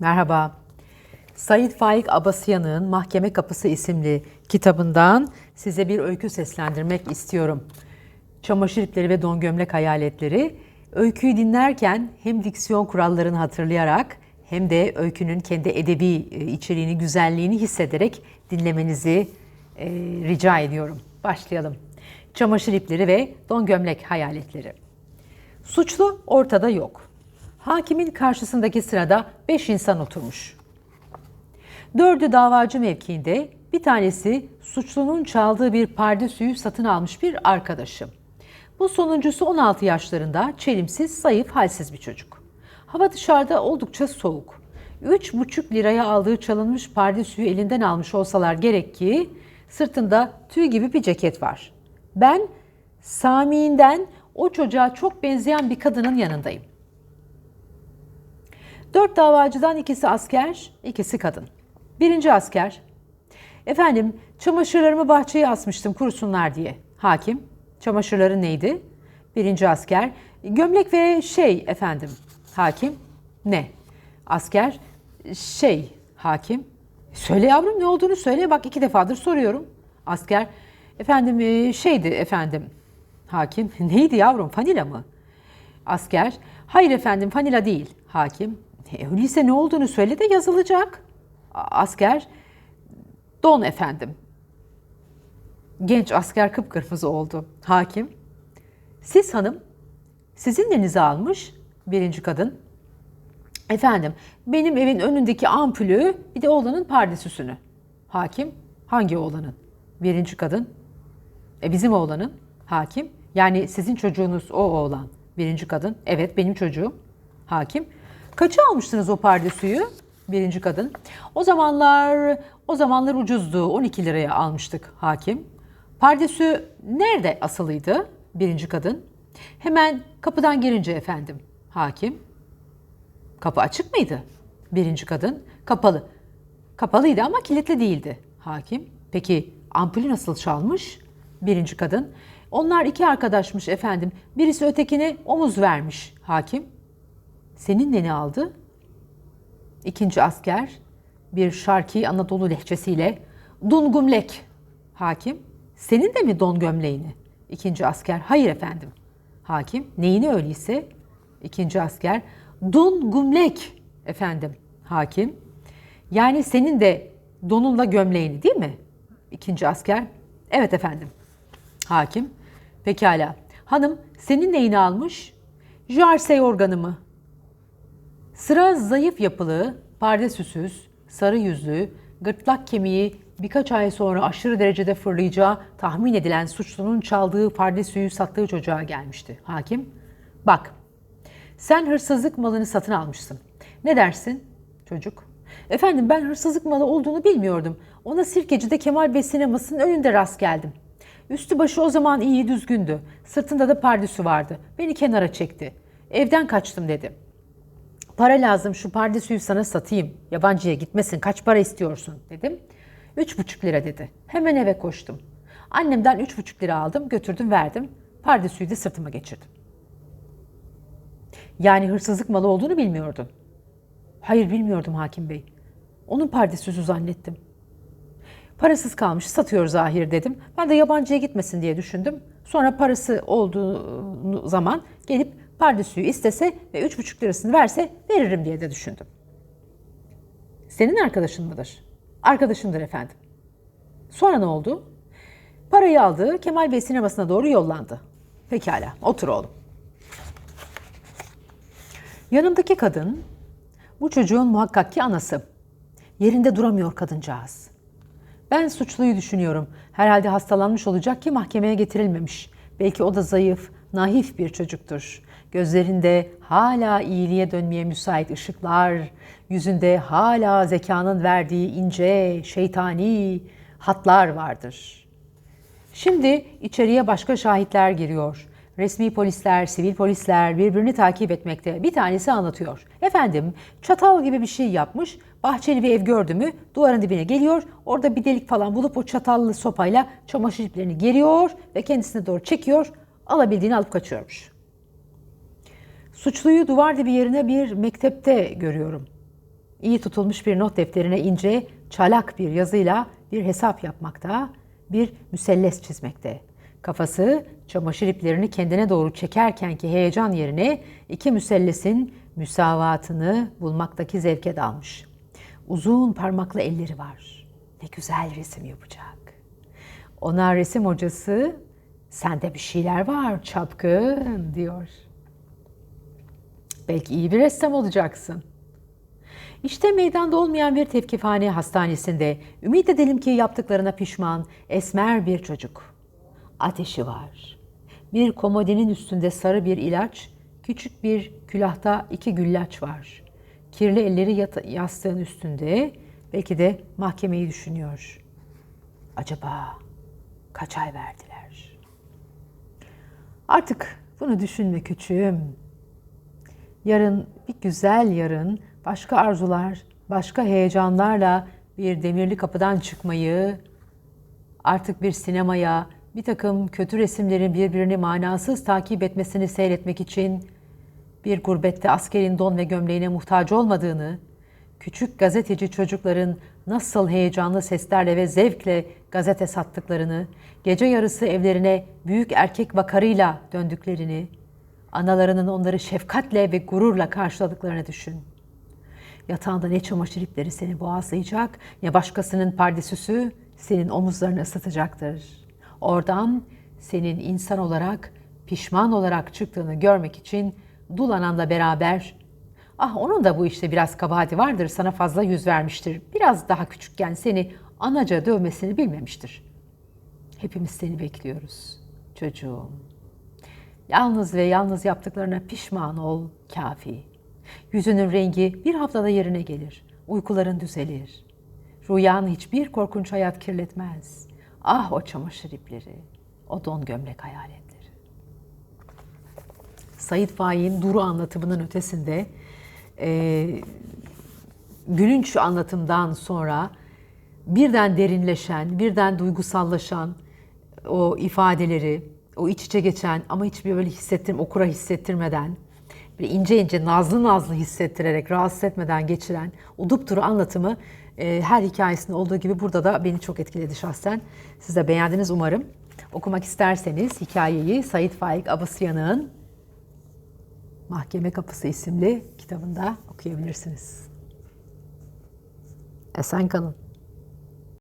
Merhaba. Said Faik Abasyan'ın Mahkeme Kapısı isimli kitabından size bir öykü seslendirmek istiyorum. Çamaşır ipleri ve don gömlek hayaletleri. Öyküyü dinlerken hem diksiyon kurallarını hatırlayarak hem de öykünün kendi edebi e, içeriğini, güzelliğini hissederek dinlemenizi e, rica ediyorum. Başlayalım. Çamaşır ipleri ve don gömlek hayaletleri. Suçlu ortada yok. Hakimin karşısındaki sırada beş insan oturmuş. Dördü davacı mevkiinde, bir tanesi suçlunun çaldığı bir pardesüyü satın almış bir arkadaşı. Bu sonuncusu 16 yaşlarında, çelimsiz, zayıf, halsiz bir çocuk. Hava dışarıda oldukça soğuk. 3,5 liraya aldığı çalınmış pardesüyü elinden almış olsalar gerek ki sırtında tüy gibi bir ceket var. Ben Sami'nden o çocuğa çok benzeyen bir kadının yanındayım. Dört davacıdan ikisi asker, ikisi kadın. Birinci asker, efendim çamaşırlarımı bahçeye asmıştım kurusunlar diye. Hakim, çamaşırların neydi? Birinci asker, gömlek ve şey efendim. Hakim, ne? Asker, şey hakim. Söyle yavrum ne olduğunu söyle bak iki defadır soruyorum. Asker, efendim e, şeydi efendim. Hakim, neydi yavrum fanila mı? Asker, hayır efendim fanila değil. Hakim, e, ne olduğunu söyle de yazılacak. Asker, don efendim. Genç asker kıpkırmızı oldu. Hakim, siz hanım, sizin nenizi almış? Birinci kadın, efendim benim evin önündeki ampulü bir de oğlanın pardesüsünü. Hakim, hangi oğlanın? Birinci kadın, e bizim oğlanın. Hakim, yani sizin çocuğunuz o oğlan. Birinci kadın, evet benim çocuğum. Hakim, kaça almıştınız o pardesüyü? Birinci kadın, o zamanlar o zamanlar ucuzdu, 12 liraya almıştık hakim. Pardesü nerede asılıydı? Birinci kadın. Hemen kapıdan girince efendim. Hakim. Kapı açık mıydı? Birinci kadın. Kapalı. Kapalıydı ama kilitli değildi. Hakim. Peki ampulü nasıl çalmış? Birinci kadın. Onlar iki arkadaşmış efendim. Birisi ötekine omuz vermiş. Hakim. Senin ne aldı? İkinci asker bir şarkı Anadolu lehçesiyle Dun gumlek. Hakim. Senin de mi don gömleğini? İkinci asker. Hayır efendim. Hakim. Neyini öyleyse? İkinci asker. Dun gumlek efendim. Hakim. Yani senin de donunla gömleğini değil mi? İkinci asker. Evet efendim. Hakim. Pekala. Hanım senin neyini almış? Jersey organı mı? Sıra zayıf yapılı, pardesüsüz, sarı yüzlü, gırtlak kemiği birkaç ay sonra aşırı derecede fırlayacağı tahmin edilen suçlunun çaldığı pardesüyü sattığı çocuğa gelmişti. Hakim, bak sen hırsızlık malını satın almışsın. Ne dersin? Çocuk, efendim ben hırsızlık malı olduğunu bilmiyordum. Ona Sirkeci'de Kemal Bey sinemasının önünde rast geldim. Üstü başı o zaman iyi düzgündü. Sırtında da pardesü vardı. Beni kenara çekti. Evden kaçtım dedi. Para lazım şu pardesüyü sana satayım. Yabancıya gitmesin kaç para istiyorsun dedim. Üç buçuk lira dedi. Hemen eve koştum. Annemden üç buçuk lira aldım götürdüm verdim. Pardesüyü de sırtıma geçirdim. Yani hırsızlık malı olduğunu bilmiyordun. Hayır bilmiyordum hakim bey. Onun pardesüsü zannettim. Parasız kalmış satıyor zahir dedim. Ben de yabancıya gitmesin diye düşündüm. Sonra parası olduğu zaman gelip pardesüyü istese ve üç buçuk lirasını verse veririm diye de düşündüm. Senin arkadaşın mıdır? Arkadaşımdır efendim. Sonra ne oldu? Parayı aldı, Kemal Bey sinemasına doğru yollandı. Pekala, otur oğlum. Yanımdaki kadın, bu çocuğun muhakkak ki anası. Yerinde duramıyor kadıncağız. Ben suçluyu düşünüyorum. Herhalde hastalanmış olacak ki mahkemeye getirilmemiş. Belki o da zayıf, naif bir çocuktur. Gözlerinde hala iyiliğe dönmeye müsait ışıklar, yüzünde hala zekanın verdiği ince, şeytani hatlar vardır. Şimdi içeriye başka şahitler giriyor. Resmi polisler, sivil polisler birbirini takip etmekte. Bir tanesi anlatıyor. Efendim çatal gibi bir şey yapmış. Bahçeli bir ev gördü mü duvarın dibine geliyor. Orada bir delik falan bulup o çatallı sopayla çamaşır iplerini geriyor ve kendisine doğru çekiyor. Alabildiğini alıp kaçıyormuş. Suçluyu duvar dibi yerine bir mektepte görüyorum. iyi tutulmuş bir not defterine ince, çalak bir yazıyla bir hesap yapmakta, bir müselles çizmekte. Kafası çamaşır iplerini kendine doğru çekerkenki heyecan yerine iki müsellesin müsavatını bulmaktaki zevke dalmış. Uzun parmaklı elleri var. Ne güzel resim yapacak. Ona resim hocası sende bir şeyler var çapkın diyor. Belki iyi bir ressam olacaksın. İşte meydanda olmayan bir tevkifhane hastanesinde ümit edelim ki yaptıklarına pişman esmer bir çocuk. Ateşi var. Bir komodinin üstünde sarı bir ilaç, küçük bir külahta iki güllaç var. Kirli elleri yastığın üstünde belki de mahkemeyi düşünüyor. Acaba kaç ay verdiler? Artık bunu düşünme küçüğüm. Yarın bir güzel yarın başka arzular, başka heyecanlarla bir demirli kapıdan çıkmayı, artık bir sinemaya, bir takım kötü resimlerin birbirini manasız takip etmesini seyretmek için bir gurbette askerin don ve gömleğine muhtaç olmadığını, küçük gazeteci çocukların nasıl heyecanlı seslerle ve zevkle gazete sattıklarını, gece yarısı evlerine büyük erkek vakarıyla döndüklerini, analarının onları şefkatle ve gururla karşıladıklarını düşün. Yatağında ne çamaşır ipleri seni boğazlayacak, ne başkasının pardesüsü senin omuzlarını ısıtacaktır. Oradan senin insan olarak, pişman olarak çıktığını görmek için dul ananla beraber Ah onun da bu işte biraz kabahati vardır, sana fazla yüz vermiştir. Biraz daha küçükken seni anaca dövmesini bilmemiştir. Hepimiz seni bekliyoruz çocuğum. Yalnız ve yalnız yaptıklarına pişman ol kafi. Yüzünün rengi bir haftada yerine gelir. Uykuların düzelir. Rüyan hiçbir korkunç hayat kirletmez. Ah o çamaşır ipleri, o don gömlek hayaletleri. Sayit Faik'in Duru anlatımının ötesinde e, gülünç anlatımdan sonra birden derinleşen, birden duygusallaşan o ifadeleri, o iç içe geçen ama hiçbir böyle hissettirme, okura hissettirmeden, bir ince ince nazlı nazlı hissettirerek, rahatsız etmeden geçiren o dupduru anlatımı e, her hikayesinde olduğu gibi burada da beni çok etkiledi şahsen. Siz de beğendiniz umarım. Okumak isterseniz hikayeyi Sayit Faik Abasıyanık'ın Mahkeme Kapısı isimli kitabında okuyabilirsiniz. Esen kalın.